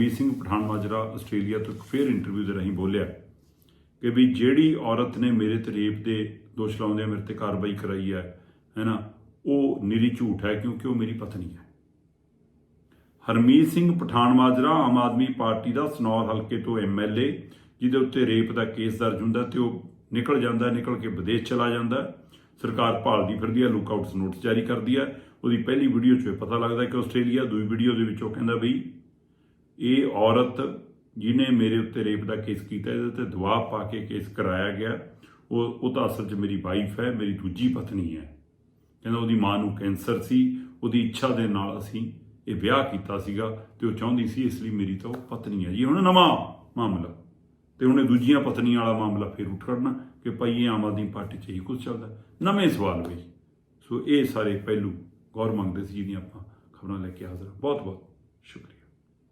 Harmeet Singh Pathan Majra Australia ਤੋਂ ਇੱਕ ਫੇਰ ਇੰਟਰਵਿਊ ਦੇ ਰਾਹੀਂ ਬੋਲਿਆ ਕਿ ਵੀ ਜਿਹੜੀ ਔਰਤ ਨੇ ਮੇਰੇ ਤੇ ਰੇਪ ਦੇ ਦੋਸ਼ ਲਾਉਂਦੇ ਮੇਰੇ ਤੇ ਕਾਰਵਾਈ ਕਰਾਈ ਹੈ, ਹੈਨਾ, ਉਹ ਨਿਰੀ ਝੂਠ ਹੈ ਕਿਉਂਕਿ ਉਹ ਮੇਰੀ ਪਤਨੀ ਹੈ। ਹਰਮੀਤ ਸਿੰਘ ਪਠਾਨ ਮਾਜਰਾ ਆਮ ਆਦਮੀ ਪਾਰਟੀ ਦਾ ਸਨੌਰ ਹਲਕੇ ਤੋਂ ਐਮਐਲਏ ਜਿਹਦੇ ਉੱਤੇ ਰੇਪ ਦਾ ਕੇਸ ਦਰਜ ਹੁੰਦਾ ਤੇ ਉਹ ਨਿਕਲ ਜਾਂਦਾ, ਨਿਕਲ ਕੇ ਵਿਦੇਸ਼ ਚਲਾ ਜਾਂਦਾ। ਸਰਕਾਰ ਭਾਲਦੀ ਫਿਰਦੀ ਹੈ ਲੁੱਕਆਊਟਸ ਨੋਟਿਸ ਜਾਰੀ ਕਰਦੀ ਹੈ। ਉਹਦੀ ਪਹਿਲੀ ਵੀਡੀਓ 'ਚ ਇਹ ਪਤਾ ਲੱਗਦਾ ਕਿ ਆਸਟ੍ਰੇਲੀਆ ਦੂਜੀ ਵੀਡੀਓ ਦੇ ਵਿੱਚ ਉਹ ਕਹਿੰਦਾ ਬਈ ਇਹ ਔਰਤ ਜਿਹਨੇ ਮੇਰੇ ਉੱਤੇ ਰੇਪ ਦਾ ਕੇਸ ਕੀਤਾ, ਇਹਦੇ ਤੇ ਦਬਾਅ ਪਾ ਕੇ ਕੇਸ ਕਰਾਇਆ ਗਿਆ। ਉਹ ਉਹ ਤਾਂ ਅਸਲ 'ਚ ਮੇਰੀ ਵਾਈਫ ਹੈ, ਮੇਰੀ ਦੂਜੀ ਪਤਨੀ ਹੈ। ਕਹਿੰਦਾ ਉਹਦੀ ਮਾਂ ਨੂੰ ਕੈਂਸਰ ਸੀ, ਉਹਦੀ ਇੱਛਾ ਦੇ ਨਾਲ ਅਸੀਂ ਇਹ ਵਿਆਹ ਕੀਤਾ ਸੀਗਾ ਤੇ ਉਹ ਚਾਹੁੰਦੀ ਸੀ ਇਸ ਲਈ ਮੇਰੀ ਤਾਂ ਉਹ ਪਤਨੀ ਹੈ। ਜੀ, ਹੁਣ ਨਵਾਂ ਮਾਮਲਾ। ਤੇ ਉਹਨੇ ਦੂਜੀਆਂ ਪਤਨੀਆਂ ਵਾਲਾ ਮਾਮਲਾ ਫਿਰ ਉੱਠ ਖੜਨਾ ਕਿ ਭਾਈ ਇਹ ਆਮ ਆਦਮੀ ਪਾਰਟੀ 'ਚ ਹੀ ਕੁਝ ਚੱਲਦਾ। ਨਵੇਂ ਸਵਾਲ ਵੀ ਸੋ ਇਹ ਸਾਰੇ ਪਹਿਲੂ ਗੌਰ ਮੰਗਦੇ ਸੀ, ਜਿਹਦੀਆਂ ਆਪਾਂ ਖਬਰਾਂ ਲੈ ਕੇ ਹਾਜ਼ਰ ਹਾਂ। ਬਹੁਤ ਬਹੁਤ ਸ਼ੁਕਰੀਆ।